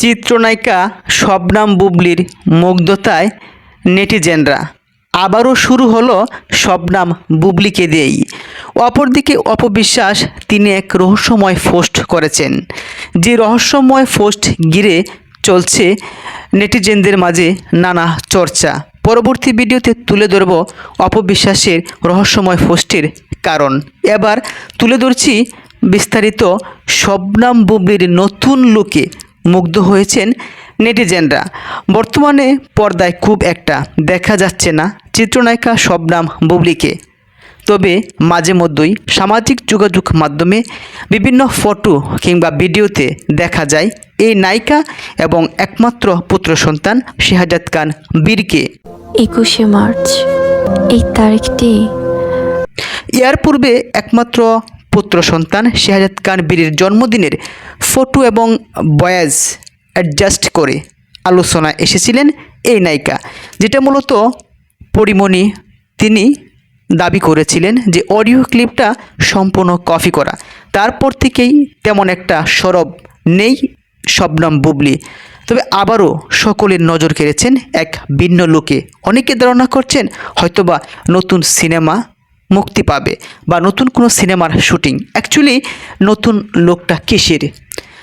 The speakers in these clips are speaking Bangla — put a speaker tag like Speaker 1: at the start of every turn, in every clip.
Speaker 1: চিত্রনায়িকা শবনাম বুবলির মুগ্ধতায় নেটিজেনরা। আবারও শুরু হলো শবনাম বুবলিকে দিয়েই। অপরদিকে অপবিশ্বাস তিনি এক রহস্যময় পোস্ট করেছেন। যে রহস্যময় পোস্ট ঘিরে চলছে নেটিজেনদের মাঝে নানা চর্চা। পরবর্তী ভিডিওতে তুলে ধরব অপবিশ্বাসের রহস্যময় পোস্টের কারণ। এবার তুলে ধরছি বিস্তারিত শবনাম বুবলির নতুন লুকে। মুগ্ধ হয়েছেন নেটিজেনরা। বর্তমানে পর্দায় খুব একটা দেখা যাচ্ছে না চিত্রনায়িকা শবনাম বুবলিকে। তবে মাঝে মধ্যেই সামাজিক যোগাযোগ মাধ্যমে বিভিন্ন ফটো কিংবা ভিডিওতে দেখা যায় এই নায়িকা এবং একমাত্র পুত্র সন্তান শেহাজাদ খান বীরকে।
Speaker 2: একুশে মার্চ এই তারিখটি
Speaker 1: ইয়ার পূর্বে একমাত্র পুত্র সন্তান শেহাজাদ খান বীরের জন্মদিনের ফটো এবং বয়েজ অ্যাডজাস্ট করে আলোচনায় এসেছিলেন এই নায়িকা, যেটা মূলত পরিমণি তিনি দাবি করেছিলেন যে অডিও ক্লিপটা সম্পূর্ণ কপি করা। তারপর থেকেই তেমন একটা সরব নেই শবনম বুবলি। তবে আবারও সকলের নজর কেড়েছেন এক ভিন্ন লোকে। অনেকে ধারণা করছেন হয়তোবা নতুন সিনেমা মুক্তি পাবে বা নতুন কোনো সিনেমার শুটিং। অ্যাকচুয়ালি নতুন লোকটা কিসের?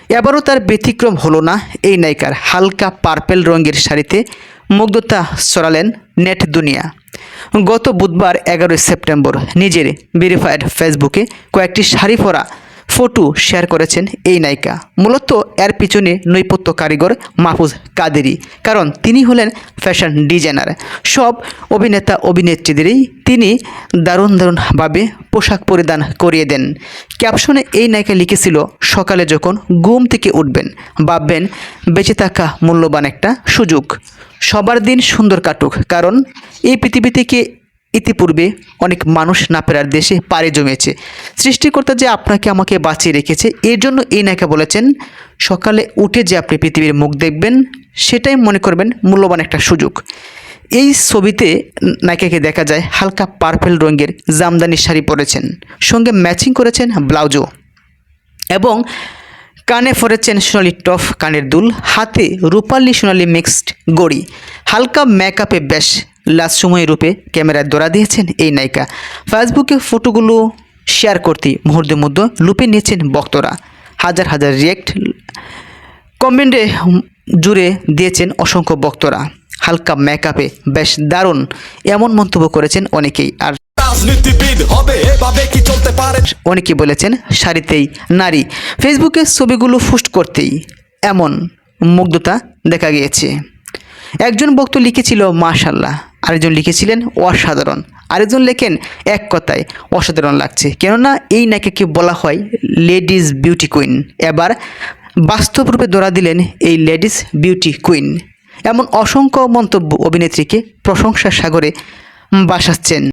Speaker 1: এবারও তার ব্যতিক্রম হলো না এই নায়িকার হালকা পার্পেল রঙের শাড়িতে মুগ্ধতা সরালেন নেট দুনিয়া। গত বুধবার এগারোই সেপ্টেম্বর নিজের ভেরিফায়েড ফেসবুকে কয়েকটি শাড়ি পরা ফটো শেয়ার করেছেন এই নায়িকা। মূলত এর পিছনে নৈপথ্য কারিগর মাহফুজ কাদেরি, কারণ তিনি হলেন ফ্যাশন ডিজাইনার। সব অভিনেতা অভিনেত্রীদেরই তিনি দারুণ দারুণভাবে পোশাক পরিধান করিয়ে দেন। ক্যাপশনে এই নায়িকা লিখেছিল, সকালে যখন ঘুম থেকে উঠবেন, ভাববেন বেঁচে থাকা মূল্যবান একটা সুযোগ। সবার দিন সুন্দর কাটুক, কারণ এই পৃথিবী থেকে ইতিপূর্বে অনেক মানুষ না ফেরার দেশে পাড়ি জমেছে। সৃষ্টিকর্তা যে আপনাকে, আমাকে বাঁচিয়ে রেখেছে, এর জন্য এই নায়িকা বলেছেন, সকালে উঠে যে আপনি পৃথিবীর মুখ দেখবেন, সেটাই মনে করবেন মূল্যবান একটা সুযোগ। এই ছবিতে নায়িকাকে দেখা যায়, হালকা পার্পেল রঙের জামদানি শাড়ি পরেছেন, সঙ্গে ম্যাচিং করেছেন ব্লাউজও এবং কানে পরেছেন সোনালি টফ, কানের দুল, হাতে রূপালি সোনালি মিক্সড গড়ি, হালকা মেকআপে বেশ লাসময় রূপে ক্যামেরায় দৌড়া দিয়েছেন এই নায়িকা। ফেসবুকে ফটোগুলো শেয়ার করতে মুহূর্তের মধ্যে লুপে নিয়েছেন বক্তরা। হাজার হাজার রিয়েক্ট কমেন্টে জুড়ে দিয়েছেন অসংখ্য বক্তরা। হালকা মেকআপে বেশ দারুণ এমন মন্তব্য করেছেন অনেকেই। আর
Speaker 3: রাজনীতিবিদ হবে এভাবে কি চলতে পারে?
Speaker 1: অনেকে বলেছেন শাড়িতেই নারী। ফেসবুকে ছবিগুলো ফুস্ট করতেই এমন মুগ্ধতা দেখা গিয়েছে। একজন বক্ত লিখেছিল মাশাল্লাহ আরেকজন লিখেছিলেন, অসাধারণ। আরেকজন লেখেন, এক কথায় অসাধারণ লাগছে। কেননা এই নায়িকাকে বলা হয়, লেডিস বিউটি কুইন। এবার বাস্তব রূপে ধরা দিলেন এই লেডিস বিউটি কুইন। এমন অসংখ্য মন্তব্য অভিনেত্রীকে প্রশংসার সাগরে বাসাচ্ছেন।